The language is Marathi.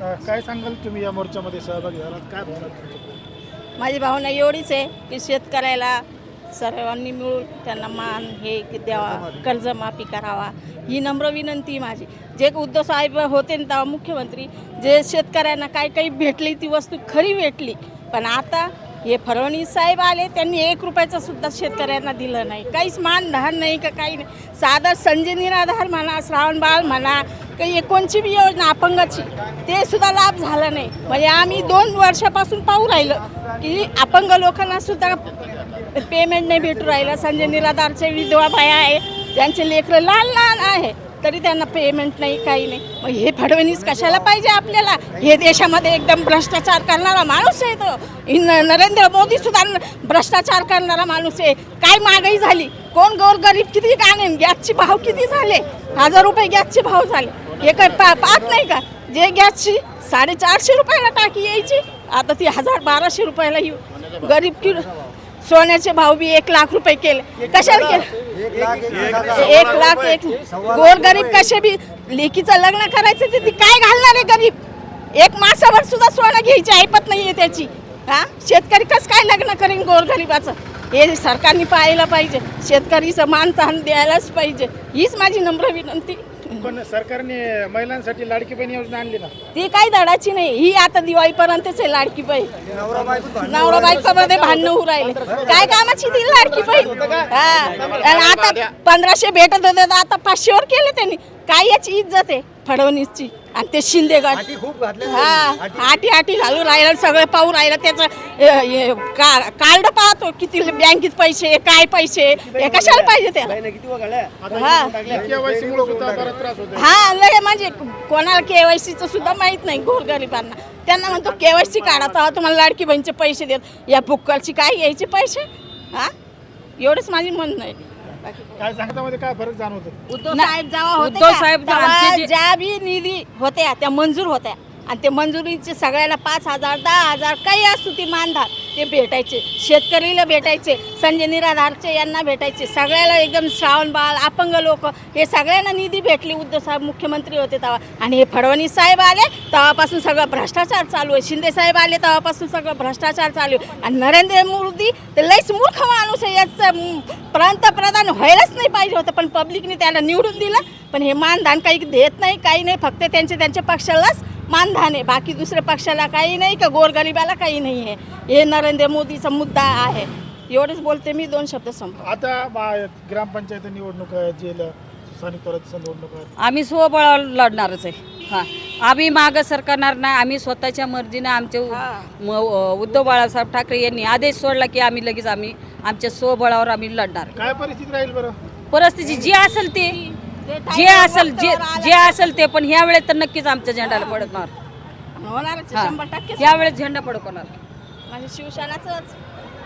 काय सांगाल तुम्ही या मोर्चामध्ये सहभागी झालात काय भावना माझी भावना एवढीच आहे की शेतकऱ्याला सर्वांनी मिळून त्यांना मान हे द्यावा कर्जमाफी. करावा. ही नम्र विनंती माझी. जे उद्धव साहेब होते ना तेव्हा मुख्यमंत्री जे शेतकऱ्यांना काही काही भेटली ती वस्तू खरी भेटली. पण आता हे फडणवीस साहेब आले त्यांनी एक रुपयाचं सुद्धा शेतकऱ्यांना दिलं नाही. काहीच मान धान नाही का काही नाही. साधं संजय निराधार म्हणा श्रावण बाळ म्हणा काही एकोणची बी योजना अपंगाची ते सुद्धा लाभ झाला नाही. म्हणजे आम्ही दोन वर्षापासून पाहू राहिलं की अपंग लोकांना सुद्धा पेमेंट नाही भेटू राहिलं. संजय निराधारचे विधवा बाया आहे त्यांचे लेकरं लहान लहान आहे तरी त्यांना पेमेंट नाही काही नाही. मग हे फडणवीस कशाला पाहिजे आपल्याला? हे देशामध्ये एकदम भ्रष्टाचार करणारा माणूस आहे तो. न- नरेंद्र मोदी सुद्धा भ्रष्टाचार करणारा माणूस आहे. काय महागाई झाली? कोण गोरगरीब किती गाणे गॅसचे भाव किती झाले? हजार रुपये गॅसचे भाव झाले. हे काय पा पाहत नाही का? जे गॅसची साडेचारशे रुपयाला टाकी यायची. आता ती हजार बाराशे रुपयाला येऊ गरीब की सोन्याचे भाव बी एक लाख रुपये केले. कशाला केले? एक लाख एक गोरगरीब कसे बी लेकीचं लग्न करायचं ते ती काय घालणार आहे गरीब? एक मासावर सुद्धा सोनं घ्यायची ऐपत नाही आहे त्याची. हा? शेतकरी कसं काय लग्न करेन गोरगरिबाचं हे सरकारने पाहायला पाहिजे. शेतकरीचं मानतान द्यायलाच पाहिजे. हीच माझी नम्र विनंती. पण सरकारने महिलांसाठी लाडकी बहीण योजना आणली ना. ती काही धडाची नाही. ही आता दिवाळीपर्यंतच आहे लाडकी बहीण. नवरा बायकोमध्ये भांडणं होऊ राहिले. काय कामाची ती लाडकी बहीण? हा. आणि आता पंधराशे भेटत होते तर आता पाचशेवर केले त्यांनी. काय याची इज्जत आहे? फडणवीसची. आणि ते शिंदे गट. हा आटी आटी घालून राहिलं सगळं पाहू राहिलं. त्याचं हे, का- कार्ड पाहतो किती बँकेत पैसे काय पैसे हे कशाला पाहिजे त्याला हा. आता केवायसी मुळे सुद्धा बराच त्रास होतो हा लय म्हणजे कोणाला केवायसीचं सुद्धा माहीत नाही गोरगरिबांना. त्यांना म्हणतो केवायसी काढा तेव्हा तुम्हाला लाडकी बहिणीचे पैसे देत. या फुक्करची काय यायचे पैसे? हा? एवढंच माझी म्हणणं आहे. काय सांगतामध्ये काय फरक जाणवतो? उद्धव साहेब जेव्हा होते उद्धव का, साहेब तेव्हा आमचे जे- ज्या बी निधी होत्या त्या मंजूर होत्या. आणि ते मंजुरीचे सगळ्याला पाच हजार दहा हजार काही असू ती मानधार ते भेटायचे. शेतकरीला भेटायचे संजय निराधारचे यांना भेटायचे. सगळ्याला एकदम श्रावण बाळ अपंग लोक हे सगळ्यांना निधी भेटली उद्धव साहेब मुख्यमंत्री होते तेव्हा. आणि हे फडणवीस साहेब आले तेव्हापासून सगळं भ्रष्टाचार चालू आहे. शिंदे साहेब आले तेव्हापासून सगळं भ्रष्टाचार चालू आहे. आणि नरेंद्र मोदी ते लईच मूर्ख माणूस आहे. याचं म, पंतप्रधान व्हायलाच नाही पाहिजे होतं पण पब्लिकने त्याला निवडून दिलं. पण हे मानधान काही देत नाही काही नाही फक्त त्यांचे त्यांच्या पक्षालाच मानधान आहे. बाकी दुसऱ्या पक्षाला काही नाही का? गोरगरिबाला काही नाही आहे. हे नरेंद्र मोदीचा मुद्दा आहे. एवढंच बोलते मी दोन शब्द संप आता बा- ग्रामपंचायत निवडणूक आहे जेल स्थानिक स्वराज्य निवडणूक आहे. आम्ही स्वबळावर लढणारच आहे. हां. आम्ही मागं सरकारणार नाही. आम्ही स्वतःच्या मर्जीने आमचे. म- उद्धव बाळासाहेब ठाकरे यांनी आदेश सोडला की आम्ही लगेच आम्ही आमच्या स्वबळावर आम्ही लढणार. काय परिस्थिती राहील बरं? परिस्थिती जी असेल ते जे असेल जे जे असेल ते पण ह्या वेळेस तर नक्कीच आमच्या झेंडाला पडकणार. होणारच आहे. शंभर टक्के या वेळेस झेंडा पडकवणार म्हणजे शिवसेनाच